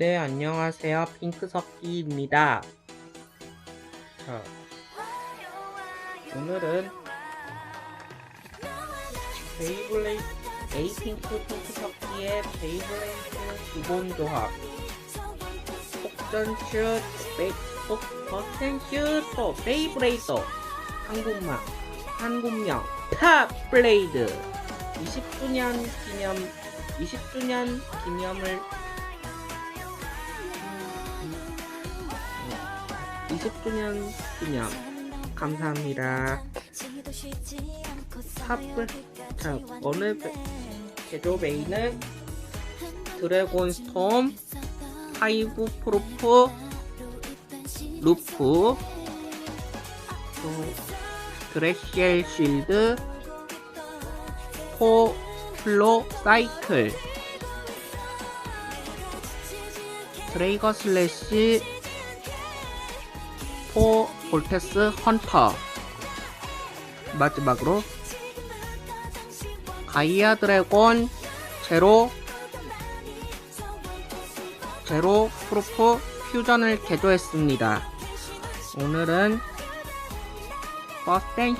네, 안녕하세요. 핑크석기입니다. 자, 오늘은 베이블레이드 에이핑크 핑크석기의 베이블레이드 기본 조합 폭전슛, 베이, 폭, 버튼슛, 또 베이블레이드 한국말, 한국명 탑 블레이드 20주년 기념 20주년 기념을 20주년 기념 감사합니다. 자 오늘 베- 제조 메인은 드래곤 스톰, 파이브 프로프, 루프, 또 드레시엘 실드, 포 플로 사이클, 드레이거 슬래시, 포 볼테스 헌터 마지막으로 가이아 드래곤 제로 제로 프로포 퓨전을 개조했습니다. 오늘은 버스텐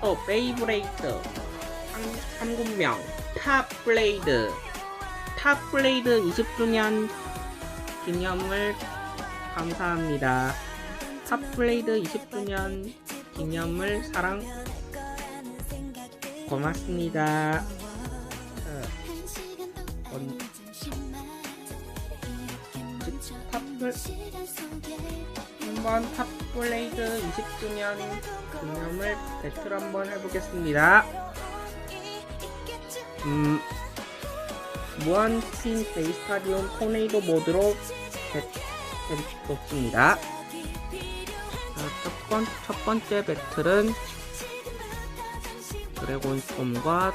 또 베이브레이드 한국명 탑 블레이드 탑 블레이드 20주년 기념을 감사합니다. 탑블레이드 20주년 기념을 사랑 고맙습니다. 자, 언- 탑블 한번 탑블레이드 20주년 기념을 배틀 한번 해보겠습니다. 음, 무한스킨 베이스타디움 토네이도 모드로 배틀 습니다 자, 첫, 번, 첫 번째 배틀은 드래곤 스톰과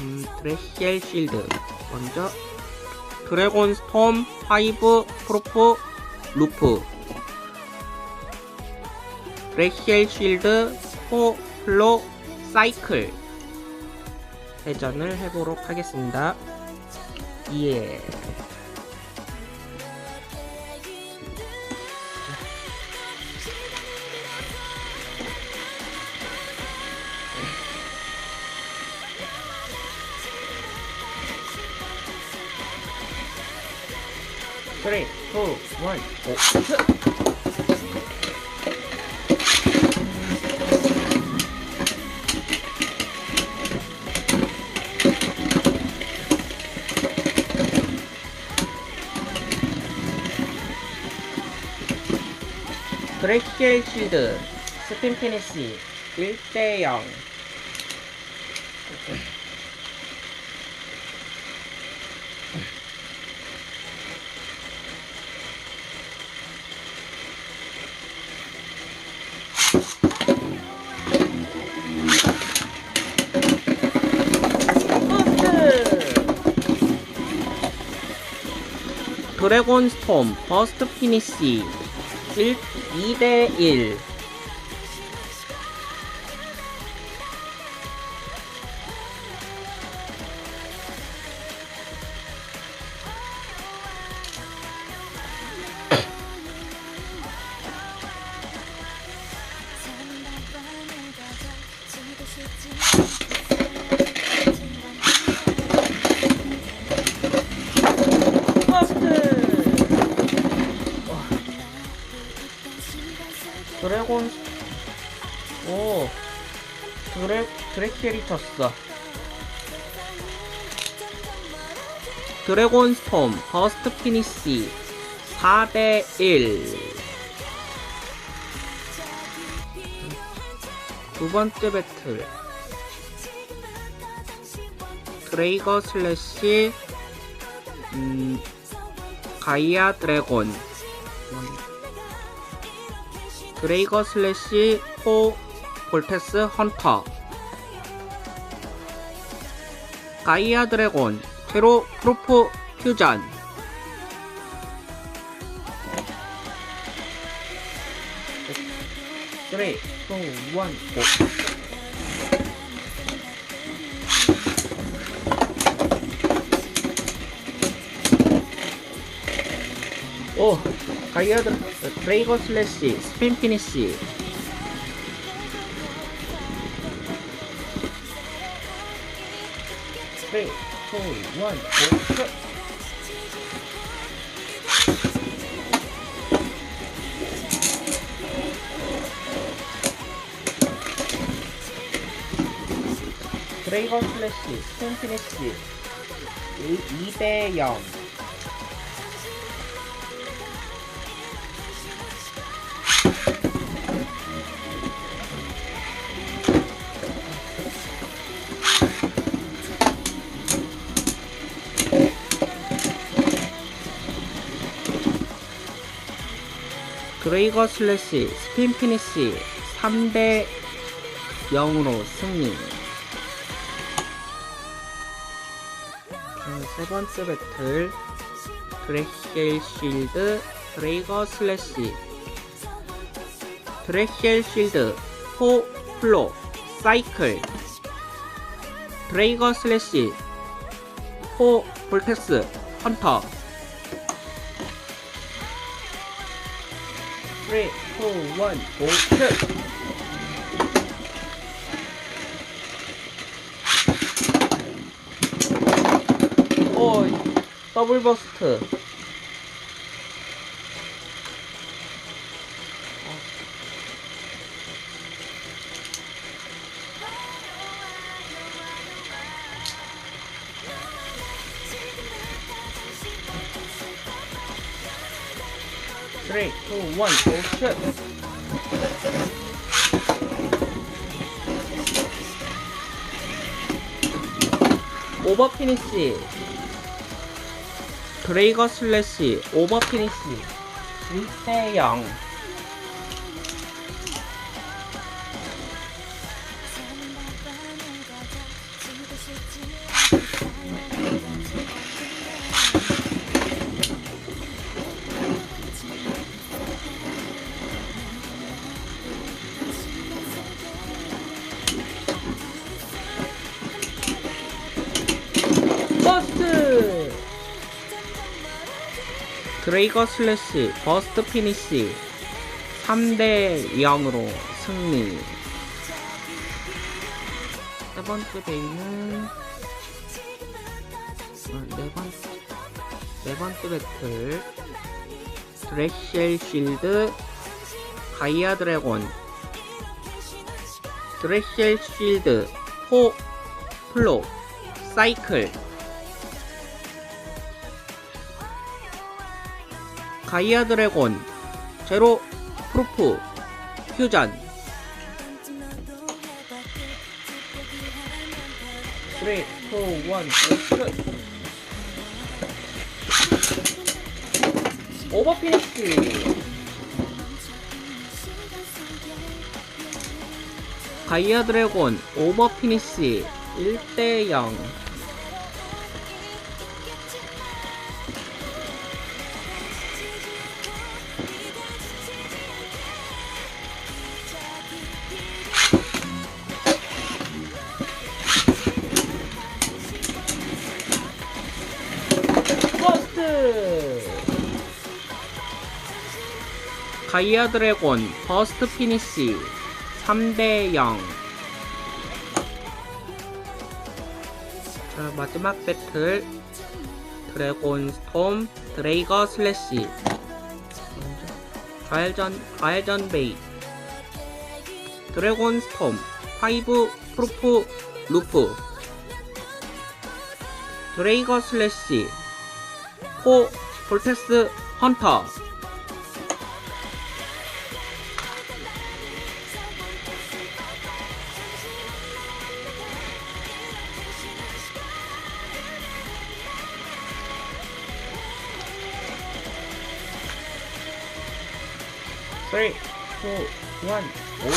음, 드레시엘 실드. 먼저 드래곤 스톰 5 프로프 루프. 드레시엘 실드 4 플로 사이클. 대전을 해보도록 하겠습니다. 예. Three, two, one. 브레이크 실드 스핀 피니시 1대0 드래곤 스톰 버스트 피니시 1, 2대1 드래곤 오 드래 드래키엘이 쳤어. 드래곤 스톰 버스트 피니시 4대1 두 번째 배틀. 드레이거 슬래시 음, 가이아 드래곤 드레이거 슬래시 포 볼테스 헌터. 가이아 드래곤 제로 프로프 퓨전. 쓰리, 투, 원, 고. 오 가이아드 드레이거 슬래시 스핀 피니시 쓰리 투원 고 드레이거 슬래시 스핀 피니시 2대 0 그레이거 슬래시 스핀 피니시 3대 0으로 승리. 음, 세 번째 배틀 드레쉘 실드 드레이거 슬래시. 드레쉘 실드 포 플로 사이클. 드레이거 슬래시 포 볼텍스 헌터 3, 2, 1, 고, 슛! 오, 더블 버스트. 쓰리, 투, 원, 고, 슛! 오버 피니시. 드레이거 슬래시, 오버 피니시. 1대 0. 드레이거 슬래시 버스트 피니시 3대 0으로 승리. 세 번째 베이는 어, 네 번째 네 번째 배틀. 드레쉘 실드 가이아 드래곤. 드레쉘 실드 포 플로 사이클 가이아 드래곤 제로 프루프 퓨전. 3, 2, 1, 슛 오버 피니시! 가이아 드래곤 오버 피니시 1대 0 가이아 드래곤 버스트 피니시 3대 0 자, 마지막 배틀. 드래곤 스톰 드레이거 슬래시. 과일전 과일전 베이. 드래곤 스톰 파이브 프루프 루프. 드레이거 슬래시 포 볼테스 헌터 쓰리, 투, 원, 오,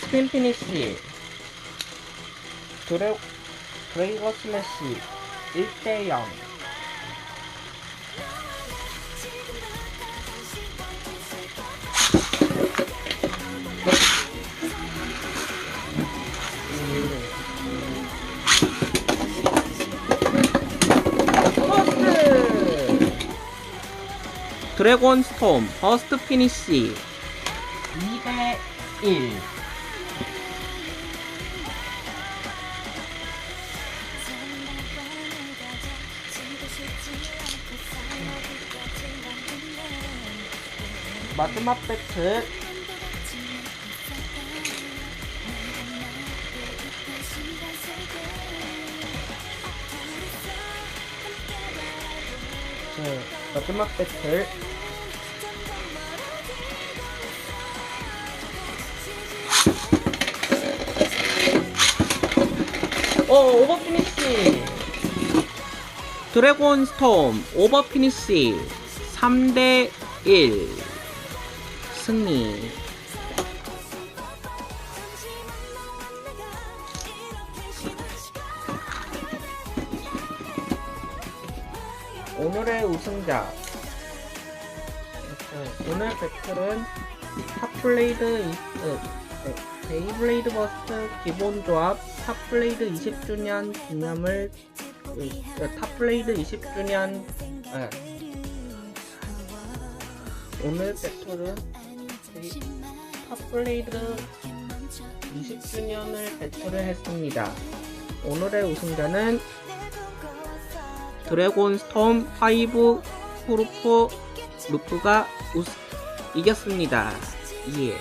스핀 피니시 드래, 드레이거 슬래시 1대 0 드래곤 스톰 버스트 피니시 2대 1 마지막 배틀. 네, 마지막 배틀. 어 오버 피니시. 드래곤 스톰 오버 피니시. 3대 1 승리 오늘의 우승자 네, 오늘 배틀은 탑블레이드 이- 어, 네, 베이블레이드 버스트 기본 조합 탑블레이드 20주년 기념을 이- 어, 탑블레이드 20주년 아, 오늘 배틀은 이 탑블레이드 20주년을 배틀을 했습니다. 오늘의 우승자는 드래곤 스톰 5 후루프 루프가 우스, 이겼습니다. 예.